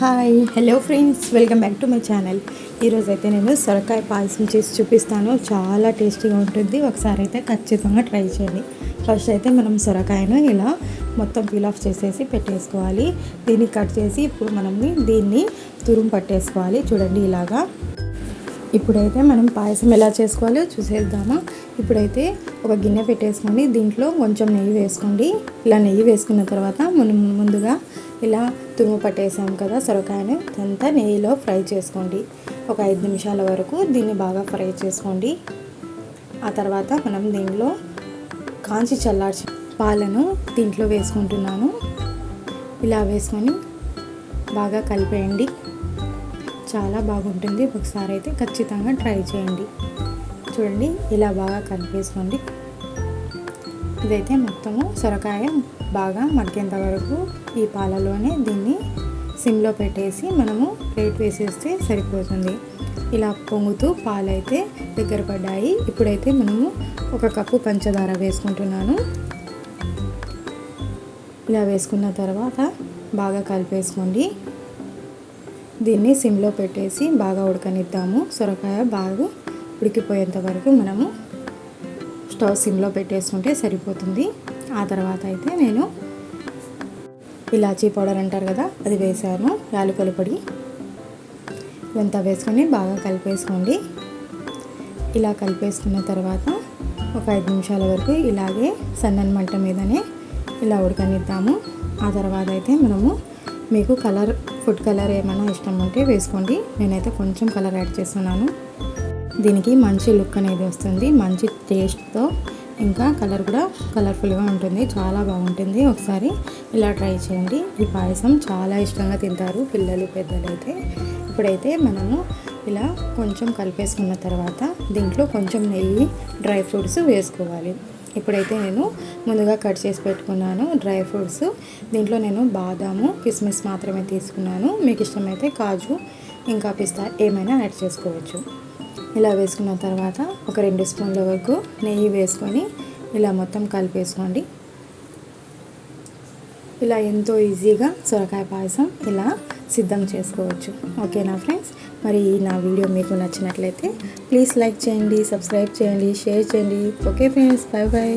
Hi hello friends welcome back to my channel ఈరోజు అయితే నేను సొరకాయ పాయసం చేసి చూపిస్తాను. చాలా టేస్టీగా ఉంటుంది. ఒకసారి అయితే ఖచ్చితంగా ట్రై చేయండి. ఫస్ట్ అయితే మనం సొరకాయను ఇలా మొత్తం పీల్ ఆఫ్ చేసేసి పెట్టేసుకోవాలి. దీన్ని కట్ చేసి ఇప్పుడు మనం దీన్ని తురుము పట్టేసుకోవాలి. చూడండి ఇలాగా. ఇప్పుడైతే మనం పాయసం ఎలా చేసుకోవాలో చూసేద్దామా. ఇప్పుడైతే ఒక గిన్నె పెట్టేసుకొని దీంట్లో కొంచెం నెయ్యి వేసుకోండి. ఇలా నెయ్యి వేసుకున్న తర్వాత మనం ముందుగా ఇలా తురుము పట్టేసాం కదా సొరకాయను అంతా నెయ్యిలో ఫ్రై చేసుకోండి. ఒక ఐదు నిమిషాల వరకు దీన్ని బాగా ఫ్రై చేసుకోండి. ఆ తర్వాత మనం దీంట్లో కాంచి చల్లార్చి పాలను దీంట్లో వేసుకుంటున్నాను. ఇలా వేసుకొని బాగా కలిపేయండి. చాలా బాగుంటుంది. ఒకసారి అయితే ఖచ్చితంగా ట్రై చేయండి. చూడండి ఇలా బాగా కలిపేసుకోండి. ఇదైతే మొత్తము సొరకాయ బాగా మగ్గేంత వరకు ఈ పాలలోనే దీన్ని సిమ్లో పెట్టేసి మనము ప్లేట్ వేసేస్తే సరిపోతుంది. ఇలా పొంగుతూ పాలైతే దగ్గర పడ్డాయి. ఇప్పుడైతే మనము ఒక కప్పు పంచదార వేసుకుంటున్నాను. ఇలా వేసుకున్న తర్వాత బాగా కలిపేసుకోండి. దీన్ని సిమ్లో పెట్టేసి బాగా ఉడకనిద్దాము. సొరకాయ బాగా ఉడికిపోయేంత వరకు మనము స్టవ్ సిమ్లో పెట్టేసుకుంటే సరిపోతుంది. ఆ తర్వాత అయితే నేను ఇలాచీ పౌడర్ అంటారు కదా అది వేసాను. యాలకుల పొడి. ఇదంతా వేసుకొని బాగా కలిపేసుకోండి. ఇలా కలిపేసుకున్న తర్వాత ఒక ఐదు నిమిషాల వరకు ఇలాగే సన్నని మంట మీదనే ఇలా ఉడకనిద్దాము. ఆ తర్వాత అయితే మనము మీకు కలర్ ఫుడ్ కలర్ ఏమైనా ఇష్టం ఉంటే వేసుకోండి. నేనైతే కొంచెం కలర్ యాడ్ చేస్తున్నాను. దీనికి మంచి లుక్ అనేది వస్తుంది. మంచి టేస్ట్తో ఇంకా కలర్ కూడా కలర్ఫుల్గా ఉంటుంది. చాలా బాగుంటుంది. ఒకసారి ఇలా ట్రై చేయండి. ఈ పాయసం చాలా ఇష్టంగా తింటారు పిల్లలు పెద్దలు అయితే ఇప్పుడైతే మనము ఇలా కొంచెం కలిపేసుకున్న తర్వాత దీంట్లో కొంచెం నెయ్యి డ్రై ఫ్రూట్స్ వేసుకోవాలి. ఇప్పుడైతే నేను ముందుగా కట్ చేసి పెట్టుకున్నాను డ్రై ఫ్రూట్స్. దీంట్లో నేను బాదాము కిస్మిస్ మాత్రమే తీసుకున్నాను. మీకు ఇష్టమైతే కాజు ఇంకా పిస్తా ఏమైనా యాడ్ చేసుకోవచ్చు. ఇలా వేసుకున్న తర్వాత ఒక రెండు స్పూన్ల వరకు నెయ్యి వేసుకొని ఇలా మొత్తం కలిపేసుకోండి. ఇలా ఎంతో ఈజీగా సొరకాయ పాయసం ఇలా సిద్ధం చేసుకోవచ్చు. ఓకేనా ఫ్రెండ్స్? మరి నా వీడియో మీకు నచ్చినట్లయితే ప్లీజ్ లైక్ చేయండి సబ్స్క్రైబ్ చేయండి షేర్ చేయండి. Okay friends bye bye